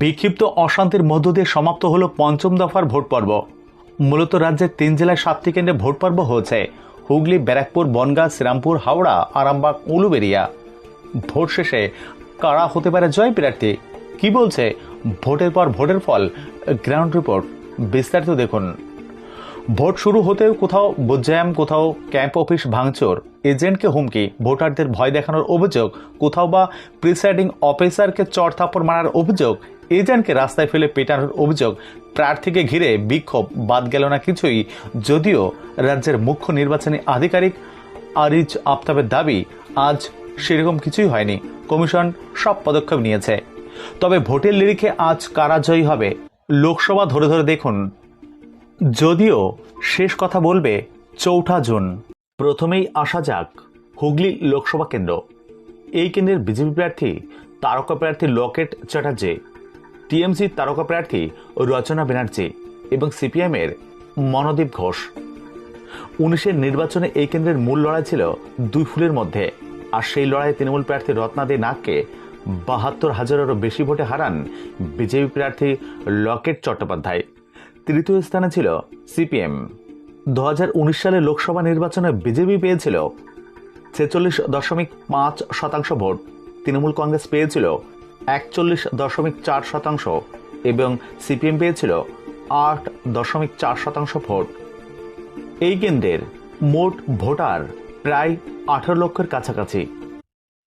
বিক্ষিপ্ত অশান্তির মধ্য দিয়ে সমাপ্ত হল পঞ্চম দফার ভোট পর্ব। মূলত রাজ্যের তিন জেলায় সাতটি কেন্দ্রে ভোট পর্ব হয়েছে। হুগলি, ব্যারাকপুর, বনগাঁ, শ্রীরামপুর, হাওড়া, আরামবাগ, উলুবেরিয়া। ভোট শেষে কারা হতে পারে জয় প্রার্থী? কি বলছে ভোটের পর ভোটের ফল? গ্রাউন্ড রিপোর্ট, বিস্তারিত দেখুন। ভোট শুরু হতেও কোথাও বোজ্জায়াম কোথাও ক্যাম্প অফিস ভাঙচুর। এজেন্টকে হুমকি, ভোটারদের ভয় দেখানোর অভিযোগ। কোথাও বা প্রিসাইডিং অফিসারকে চড় থাপ্পড় মারার অভিযোগ। এজেন্টকে রাস্তায় ফেলে পেটানোর অভিযোগ প্রার্থীকে ঘিরে বিক্ষোভ। বাদ গেল না কিছুই। যদিও রাজ্যের মুখ্য নির্বাচনী আধিকারিক আরিজ আফতাবের দাবি, আজ সেরকম কিছুই হয়নি। কমিশন সব পদক্ষেপ নিয়েছে। তবে ভোটের লিরিখে আজ কারা জয়ী হবে, লোকসভা ধরে ধরে দেখুন। যদিও শেষ কথা বলবে চৌঠা জুন। প্রথমেই আসা যাক হুগলি লোকসভা কেন্দ্র। এই কেন্দ্রের বিজেপি প্রার্থী, তারকা প্রার্থী লকেট চ্যাটার্জি টিএমসি তারকা প্রার্থী রচনা ব্যানার্জি এবং সিপিএমের মনদীপ ঘোষ। উনিশের নির্বাচনে এই কেন্দ্রের মূল লড়াই ছিল দুই ফুলের মধ্যে। আর সেই লড়াইয়ে তৃণমূল প্রার্থী রত্নাদে নাগকে বাহাত্তর হাজারেরও বেশি ভোটে হারান বিজেপি প্রার্থী লকেট চট্টোপাধ্যায়। তৃতীয় স্থানে ছিল সিপিএম। দু হাজার উনিশ সালে লোকসভা নির্বাচনে বিজেপি পেয়েছিল ছেচল্লিশ দশমিক পাঁচ শতাংশ ভোট। তৃণমূল কংগ্রেস পেয়েছিল একচল্লিশ দশমিক চার শতাংশ এবং সিপিএম পেয়েছিল আট দশমিক চার শতাংশ ভোট। এই কেন্দ্রের মোট ভোটার প্রায় আঠারো লক্ষের কাছাকাছি।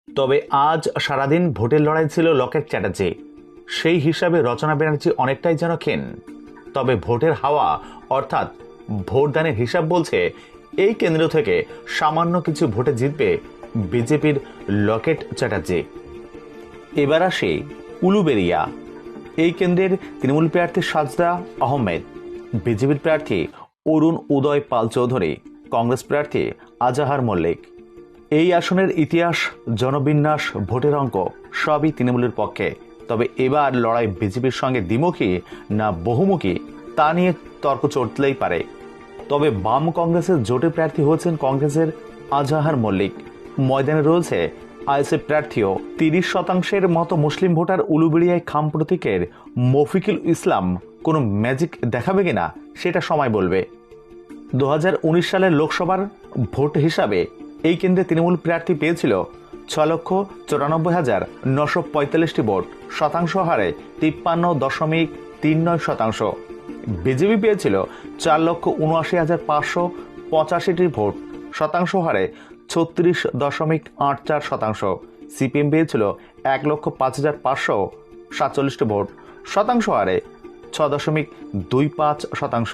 তবে আজ সারাদিন ভোটের লড়াই ছিল লকেট চ্যাটার্জি। সেই হিসাবে রচনা ব্যানার্জি অনেকটাই যেন খেন তবে ভোটের হাওয়া, অর্থাৎ ভোটদানের হিসাব বলছে, এই কেন্দ্র থেকে সামান্য কিছু ভোটে জিতবে বিজেপির লকেট চ্যাটার্জি। এবার আসে উলুবেরিয়া। এই কেন্দ্রের তৃণমূল প্রার্থী সাজদা আহমেদ, বিজেপির প্রার্থী অরুণ উদয় পাল চৌধুরী, কংগ্রেস প্রার্থী আজাহার মল্লিক। এই আসনের ইতিহাস, জনবিন্যাস, ভোটের অঙ্ক সবই তৃণমূলের পক্ষে। তবে এবার লড়াই বিজেপির সঙ্গে দ্বিমুখী না বহুমুখী, তা নিয়ে তর্ক চড়তেই পারে। তবে বাম কংগ্রেসের জোটে প্রার্থী হয়েছেন কংগ্রেসের আজাহার মল্লিক। ময়দানে রয়েছে আইএসএফ প্রার্থীও তিরিশ শতাংশের মতো মুসলিম ভোটার উলুবেড়িয়ায় খাম প্রতীকের মফিকুল ইসলাম কোনো ম্যাজিক দেখাবে কিনা সেটা সময় বলবে। দু হাজার উনিশ সালের লোকসভার ভোট হিসাবে এই কেন্দ্রে তৃণমূল প্রার্থী পেয়েছিল ছ লক্ষ চুরানব্বই হাজার নশো পঁয়তাল্লিশটি ভোট, শতাংশ হারে তিপ্পান্ন দশমিক তিন নয় শতাংশ। বিজেপি পেয়েছিল চার লক্ষ উনআশি হাজার পাঁচশো পঁচাশিটি ভোট, শতাংশ হারে ছত্রিশ দশমিক আট চার শতাংশ। সিপিএম পেয়েছিল এক লক্ষ পাঁচ হাজার পাঁচশো সাতচল্লিশটি ভোট। শতাংশ হারে ছ দশমিক দুই পাঁচ শতাংশ।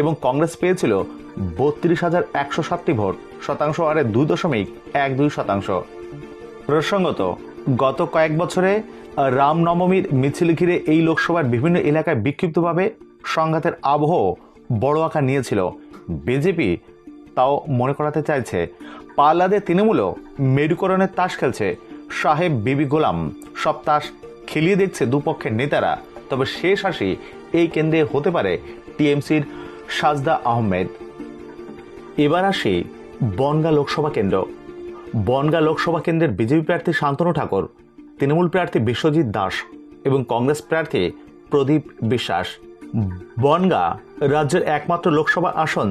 এবং কংগ্রেস পেয়েছিল বত্রিশ হাজার একশো সাতটি ভোট। শতাংশ হারে দুই দশমিক এক দুই শতাংশ। প্রসঙ্গত, গত কয়েক বছরে রামনবমীর মিছিল ঘিরে এই লোকসভার বিভিন্ন এলাকায় বিক্ষিপ্তভাবে সংঘাতের আবহ বড় আকার নিয়েছিল। বিজেপি তাও মনে করাতে চাইছে পাল্লাদে তৃণমূলও মেরুকরণের তাস খেলছে। সাহেব বিবি গোলাম সব তাস খেলিয়ে দেখছে দুপক্ষের নেতারা। তবে শেষ হাসি এই কেন্দ্রে হতে পারে টিএমসির সাজদা আহমেদ। এবার আসি বনগা লোকসভা কেন্দ্র। বনগা লোকসভা কেন্দ্রের বিজেপি প্রার্থী শান্তনু ঠাকুর, তৃণমূল প্রার্থী বিশ্বজিৎ দাস এবং কংগ্রেস প্রার্থী প্রদীপ বিশ্বাস। বনগা রাজ্যের একমাত্র লোকসভা আসন,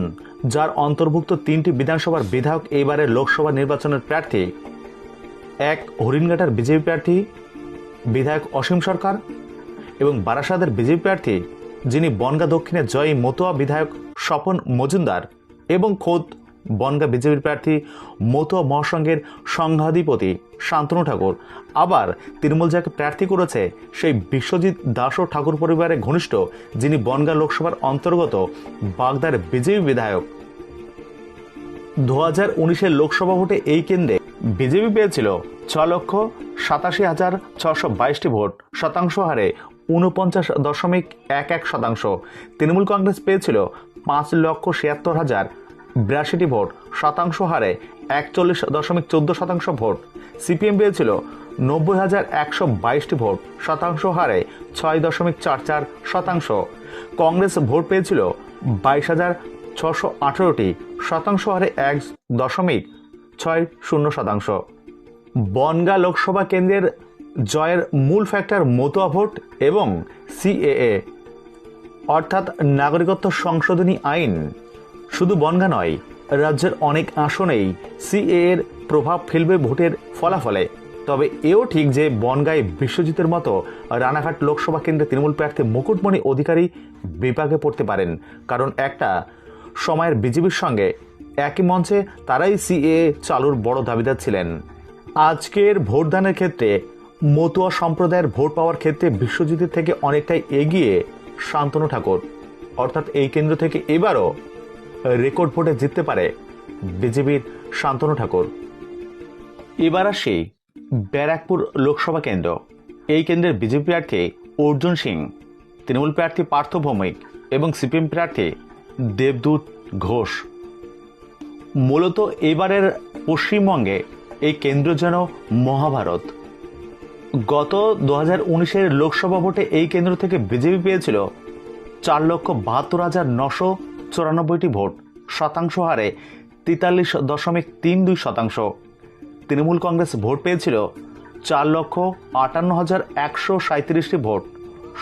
যার অন্তর্ভুক্ত তিনটি বিধানসভার বিধায়ক এইবারের লোকসভা নির্বাচনের প্রার্থী। এক হরিণঘাটার বিজেপি প্রার্থী, বিধায়ক অসীম সরকার এবং বারাসাতের বিজেপি প্রার্থী, যিনি বনগা দক্ষিণে জয়ী মতুয়া বিধায়ক স্বপন মজুমদার এবং খোদ বনগা বিজেপির প্রার্থী মতুয়া মহাসংঘের সংঘাধিপতি শান্তনু ঠাকুর। আবার তৃণমূল যাকে প্রার্থী করেছে সেই বিশ্বজিৎ দাস ও ঠাকুর পরিবারের ঘনিষ্ঠ, যিনি বনগা লোকসভার অন্তর্গত বাগদার বিজেপি বিধায়ক। দু হাজার উনিশের লোকসভা ভোটে এই কেন্দ্রে বিজেপি পেয়েছিল ছ লক্ষ সাতাশি হাজার ছশো বাইশটি ভোট, শতাংশ হারে উনপঞ্চাশ দশমিক এক এক শতাংশ। তৃণমূল কংগ্রেস পেয়েছিল পাঁচ লক্ষ ছিয়াত্তর হাজার বিরাশিটি ভোট, শতাংশ হারে একচল্লিশ দশমিক চোদ্দ শতাংশ ভোট। সিপিএম পেয়েছিল নব্বই হাজার একশো বাইশটি ভোট, শতাংশ হারে ছয় দশমিক চার চার শতাংশ। কংগ্রেস ভোট পেয়েছিল বাইশ হাজার ছশো আঠেরোটি, শতাংশ হারে এক দশমিক ছয় শূন্য শতাংশ। বনগা লোকসভা কেন্দ্রের জয়ের মূল ফ্যাক্টর মতুয়া ভোট এবং সিএএ, অর্থাৎ নাগরিকত্ব সংশোধনী আইন। শুধু বনগা নয়, রাজ্যের অনেক আসনেই সিএ এর প্রভাব ফেলবে ভোটের ফলাফলে। তবে এও ঠিক যে বনগাঁয় বিশ্বজিতের মতো রানাঘাট লোকসভা কেন্দ্রে তৃণমূল প্রার্থী মুকুটমণি অধিকারী বিপাকে পড়তে পারেন। কারণ একটা, সময়ের বিজেপির সঙ্গে একই মঞ্চে তারাই সিএ চালুর বড় দাবিদার ছিলেন। আজকের ভোটদানের ক্ষেত্রে, মতুয়া সম্প্রদায়ের ভোট পাওয়ার ক্ষেত্রে বিশ্বজিতের থেকে অনেকটাই এগিয়ে শান্তনু ঠাকুর। অর্থাৎ এই কেন্দ্র থেকে এবারও রেকর্ড ভোটে জিততে পারে বিজেপির শান্তনু ঠাকুর। এবার আসি ব্যারাকপুর লোকসভা কেন্দ্র। এই কেন্দ্রের বিজেপি প্রার্থী অর্জুন সিং, তৃণমূল প্রার্থী পার্থ ভৌমিক এবং সিপিএম প্রার্থী দেবদূত ঘোষ। মূলত এবারের পশ্চিমবঙ্গে এই কেন্দ্র যেন মহাভারত। গত দু হাজার লোকসভা ভোটে এই কেন্দ্র থেকে বিজেপি পেয়েছিল চার লক্ষ বাহাত্তর হাজার নশো চুরানব্বইটি ভোট, শতাংশ হারে তেতাল্লিশ দশমিক তিন দুই শতাংশ। তৃণমূল কংগ্রেস ভোট পেয়েছিল চার লক্ষ আটান্ন হাজার একশো সাঁত্রিশটি ভোট,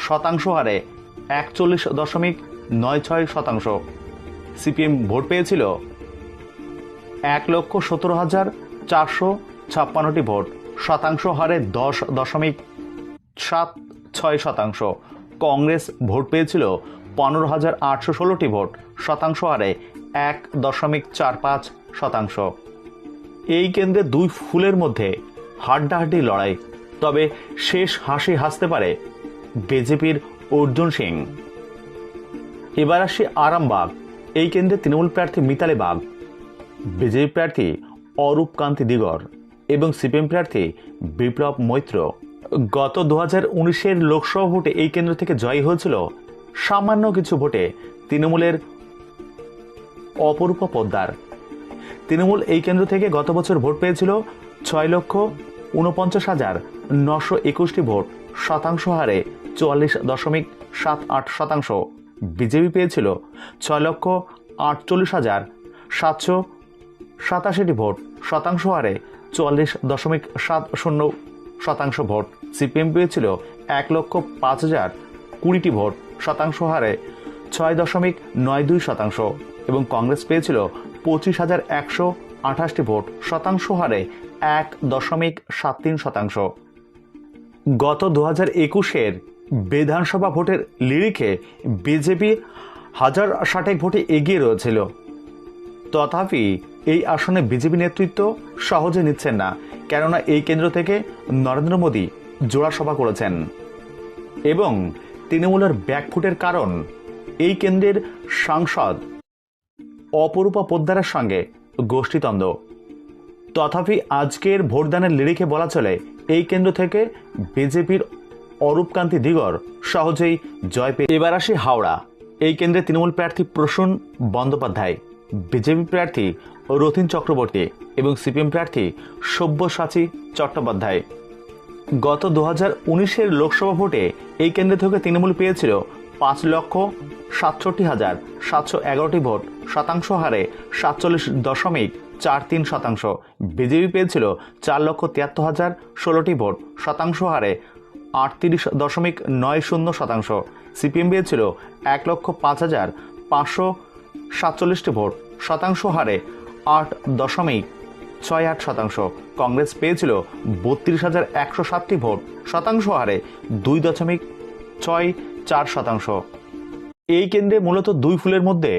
শতাংশ হারে একচল্লিশ দশমিক নয় ছয় শতাংশ। সিপিএম ভোট পেয়েছিল এক লক্ষ সতেরো হাজার চারশো ছাপ্পান্নটি ভোট, শতাংশ হারে দশ দশমিক সাত ছয় শতাংশ। কংগ্রেস ভোট পেয়েছিল পনেরো হাজার আটশো ষোলোটি ভোট, শতাংশ হারে এক দশমিক চার পাঁচ শতাংশ। এই কেন্দ্রে দুই ফুলের মধ্যে হাড্ডাহাড্ডি লড়াই, তবে শেষ হাসি হাসতে পারে বিজেপির অর্জুন সিং। এবার আসি আরামবাগ, এই কেন্দ্রে তৃণমূল প্রার্থী মিতালি বাগ, বিজেপি প্রার্থী অরূপ কান্তি দিগর এবং সিপিএম প্রার্থী বিপ্লব মৈত্র। গত দু হাজার উনিশের লোকসভা ভোটে এই কেন্দ্র থেকে জয়ী হয়েছিল সামান্য কিছু ভোটে তৃণমূলের অপরূপ পোদ্দার। তৃণমূল এই কেন্দ্র থেকে গত বছর ভোট পেয়েছিল ছয় লক্ষ উনপঞ্চাশ হাজার নশো একুশটি ভোট, শতাংশ হারে চুয়াল্লিশ দশমিক সাত আট শতাংশ। বিজেপি পেয়েছিল ছয় লক্ষ আটচল্লিশ হাজার সাতশো সাতাশিটি ভোট, শতাংশ হারে চুয়াল্লিশ দশমিক সাত শূন্য শতাংশ ভোট। সিপিএম পেয়েছিল এক লক্ষ পাঁচ হাজার কুড়িটি ভোট। শতাংশ হারে ছয় দশমিক নয় দুই শতাংশ এবং কংগ্রেস পেয়েছিল পঁচিশ হাজার একশো আঠাশটি ভোট, শতাংশ হারে এক দশমিক সাত তিন শতাংশ। গত দু হাজার একুশের বিধানসভা ভোটের লিরিখে বিজেপি হাজার ষাটেক ভোটে এগিয়ে রয়েছিল। তথাপি এই আসনে বিজেপি নেতৃত্ব সহজে নিচ্ছেন না, কেননা এই কেন্দ্র থেকে নরেন্দ্র মোদী জোড়া সভা করেছেন। এবং তৃণমূলের ব্যাকফুটের কারণ, এই কেন্দ্রের সাংসদ অপরূপা পোদ্দারের সঙ্গে গোষ্ঠীদ্বন্দ্ব। তথাপি আজকের ভোটদানের লিরিকে বলা চলে, এই কেন্দ্র থেকে বিজেপির অরূপকান্তি দিগর সহজেই জয় পেয়ে এবার আসি হাওড়া। এই কেন্দ্রে তৃণমূল প্রার্থী প্রসূন বন্দ্যোপাধ্যায়, বিজেপি প্রার্থী রথিন চক্রবর্তী এবং সিপিএম প্রার্থী সব্যসাচী চট্টোপাধ্যায়। গত দু হাজার উনিশের লোকসভা ভোটে এই কেন্দ্র থেকে তৃণমূল পেয়েছিল পাঁচ লক্ষ সাতষট্টি হাজার সাতশো এগারোটি ভোট, শতাংশ হারে সাতচল্লিশ দশমিক চার তিন শতাংশ। বিজেপি পেয়েছিল চার লক্ষ তিয়াত্তর হাজার ষোলোটি ভোট, শতাংশ হারে আটত্রিশ দশমিক নয় শূন্য শতাংশ। সিপিএম পেয়েছিল এক লক্ষ পাঁচ হাজার পাঁচশো সাতচল্লিশটি ভোট, শতাংশ হারে আট দশমিক ছয় আট শতাংশ। কংগ্রেস পেয়েছিল বত্রিশ হাজার একশো সাতটি ভোট। শতাংশ হারে দুই দশমিক ছয় চার শতাংশ। এই কেন্দ্রে মূলত দুই ফুলের মধ্যে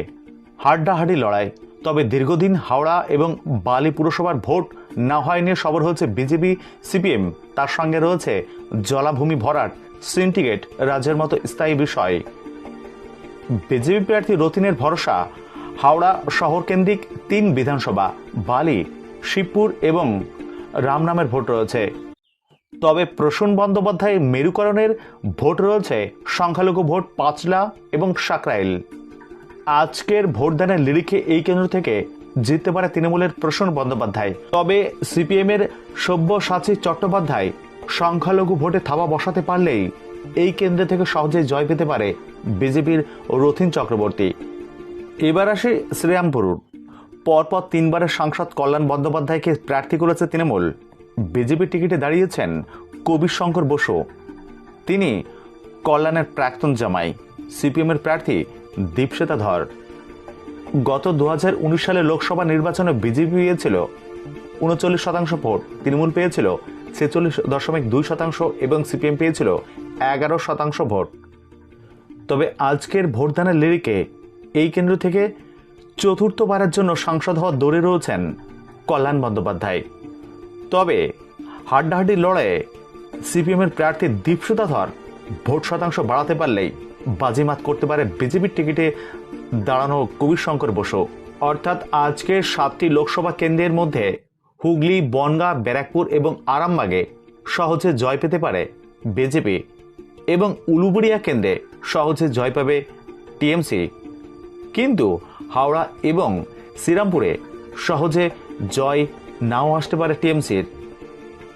হাড্ডাহাড্ডি লড়াই। তবে দীর্ঘদিন হাওড়া এবং বালি পুরসভার ভোট না হয় নিয়ে সবর হয়েছে বিজেপি, সিপিএম। তার সঙ্গে রয়েছে জলাভূমি ভরাট, সিন্ডিকেট, রাজ্যের মতো স্থায়ী বিষয়। বিজেপি প্রার্থী রতিনের ভরসা হাওড়া শহর কেন্দ্রিক তিন বিধানসভা, বালি শিবপুর এবং রামনামের ভোট রয়েছে। তবে প্রসূন বন্দ্যোপাধ্যায় মেরুকরণের ভোট রয়েছে সংখ্যালঘু ভোট পাঁচলা এবং সাকরাইল। আজকের ভোটদানের লিরিখে এই কেন্দ্র থেকে জিততে পারে তৃণমূলের প্রসূন বন্দ্যোপাধ্যায়। তবে সিপিএম এর সব্যসাচী চট্টোপাধ্যায় সংখ্যালঘু ভোটে থাবা বসাতে পারলেই এই কেন্দ্র থেকে সহজে জয় পেতে পারে বিজেপির রথিন চক্রবর্তী। এবার আসে শ্রীরামপুর। পরপর তিনবারের সাংসদ কল্যাণ বন্দ্যোপাধ্যায়কে প্রার্থী করেছে তৃণমূল। বিজেপি টিকিটে দাঁড়িয়েছেন কবির শঙ্কর বসু। তিনি কল্যাণের প্রাক্তন জামাই, সিপিএমের প্রার্থী দীপশ্বেতা ধর। গত দু হাজার উনিশ সালে লোকসভা নির্বাচনে বিজেপি পেয়েছিল উনচল্লিশ শতাংশ ভোট, তৃণমূল পেয়েছিল ছেচল্লিশ দশমিক দুই শতাংশ এবং সিপিএম পেয়েছিল এগারো শতাংশ ভোট। তবে আজকের ভোটদানের লিরিকে এই কেন্দ্র থেকে চতুর্থবারের জন্য সাংসদ হওয়ার দৌড়ে রয়েছেন কল্যাণ বন্দ্যোপাধ্যায়। তবে হাড্ডাহাড্ডি লড়াইয়ে সিপিএমের প্রার্থী দীপসুতা ধর ভোট শতাংশ বাড়াতে পারলেই বাজিমাত করতে পারে বিজেপির টিকিটে দাঁড়ানো কবির শঙ্কর বসু। অর্থাৎ আজকের সাতটি লোকসভা কেন্দ্রের মধ্যে হুগলি, বনগাঁ, ব্যারাকপুর এবং আরামবাগে সহজে জয় পেতে পারে বিজেপি এবং উলুবেড়িয়া কেন্দ্রে সহজে জয় পাবে টিএমসি। কিন্তু হাওড়া এবং শ্রীরামপুরে সহজে জয় নাও আসতে পারে টিএমসির।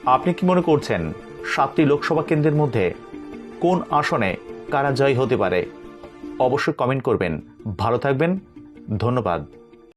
আপনি কি মনে করছেন সাতটি লোকসভা কেন্দ্রের মধ্যে কোন আসনে কারা জয় হতে পারে? অবশ্যই কমেন্ট করবেন। ভালো থাকবেন। ধন্যবাদ।